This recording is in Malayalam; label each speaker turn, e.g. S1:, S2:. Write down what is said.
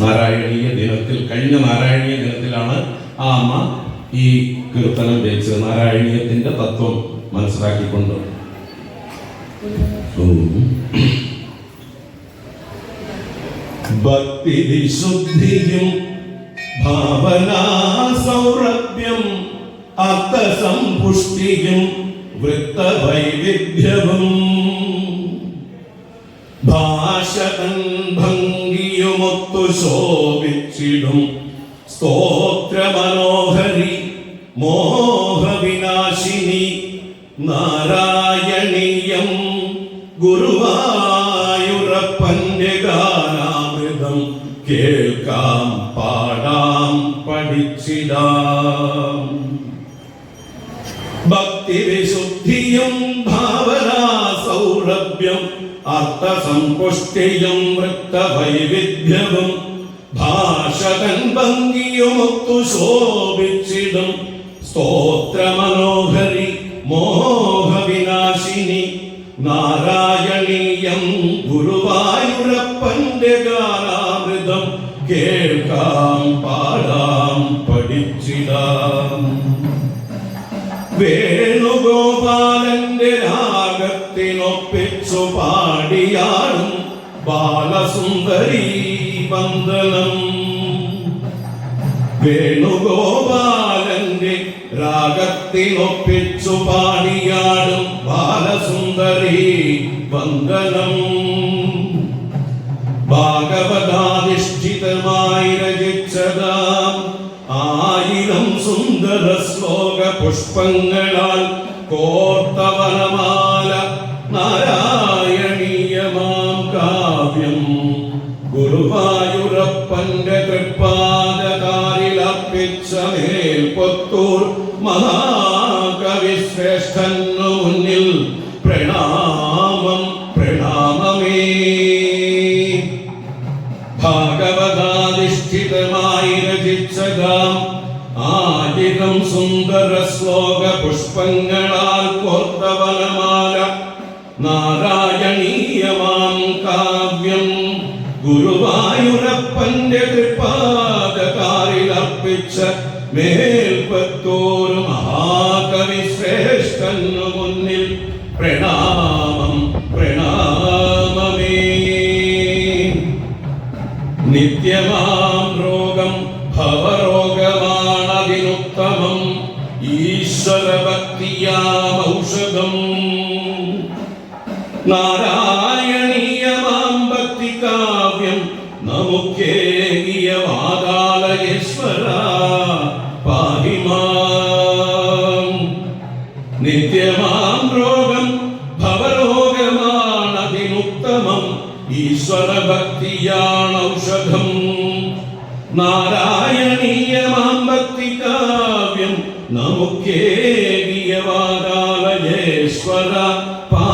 S1: നാരായണീയ ദിനത്തിൽ കഴിഞ്ഞ നാരായണീയ ദിനത്തിലാണ് ആ അമ്മ ഈ കീർത്തനം രചിച്ചത്. നാരായണീയത്തിന്റെ തത്വം മനസ്സിലാക്കിക്കൊണ്ട്. ഭക്തി വിശുദ്ധിയും ഭാവനാ സൗരഭ്യം അർത്ഥസമ്പുഷ്ടിയും വൃത്തവൈവിധ്യവും. ഭാഷതൻ ഭംഗിയുമൊത്തു ശോഭിച്ചിടും. സ്തോത്ര മനോഹരി മോഹവിനാശിനി നാരായണീയം ഗുരുവായൂരപ്പന്റെ ഗാനാമൃതം കേൾക്കാം പാടാം പഠിച്ചിടാം. ഭക്തിവിശുദ്ധിയും ഭാവനാ സൗരഭ്യം അർത്ഥസംപുഷ്ടിയും വൃത്തവൈവിധ്യവും ഭാഷകൻ ഭംഗിയുമൊത്തു ശോഭിച്ചിടും. സ്തോത്രമനോഹരി മോഹവിനാശിനി നാരായണീയം ഗുരുവായൂരപ്പന്റെ ഗാനാമൃതം കേൾക്കാം പാടാം പഠിച്ചിടാം. വേണുഗോപാലന്റെ രാഗത്തിനൊപ്പിച്ചു പാടിയാടും ബാലസുന്ദരി വന്ദനം വേണുഗോപാലന്റെ രാഗത്തിനൊപ്പിച്ചു പാടിയാടും ബാലസുന്ദരി വന്ദനം ഭാഗവതാധിഷ്ഠിതമായി രചിച്ചതാം ആയിരം സുന്ദര ശ്ലോക പുഷ്പങ്ങളാൽ കോർത്തവനമാല നാരായണീയമാം ഭാഗവതാധിഷ്ഠിതമായി രചിച്ചതാം. ആയിരം സുന്ദര ശ്ലോക പുഷ്പങ്ങളാൽ കോർത്തവനമാല. നാരായണീയമാം കാവ്യം. ഗുരുവായൂരപ്പന്റെ തൃപ്പാദകാരിൽ അർപ്പിച്ച മേൽപ്പത്തോരു മഹാകവി ശ്രേഷ്ഠനു മുന്നിൽ പ്രണാമം. നിത്യമാം രോഗം ഭവരോഗമാണതിനുത്തമം. ഈശ്വരഭക്തിയാം ഔഷധം നാരായണീയമാം ഭക്തി കാവ്യം നമുക്കേകിയ വാതാലയേശ്വര ഈശ്വര ഭക്തിയാണ് ഔഷധം നാരായണീയമാം ഭക്തി കാവ്യം നമുക്കേകിയ വാതാലയേശ്വര പാഹിമാം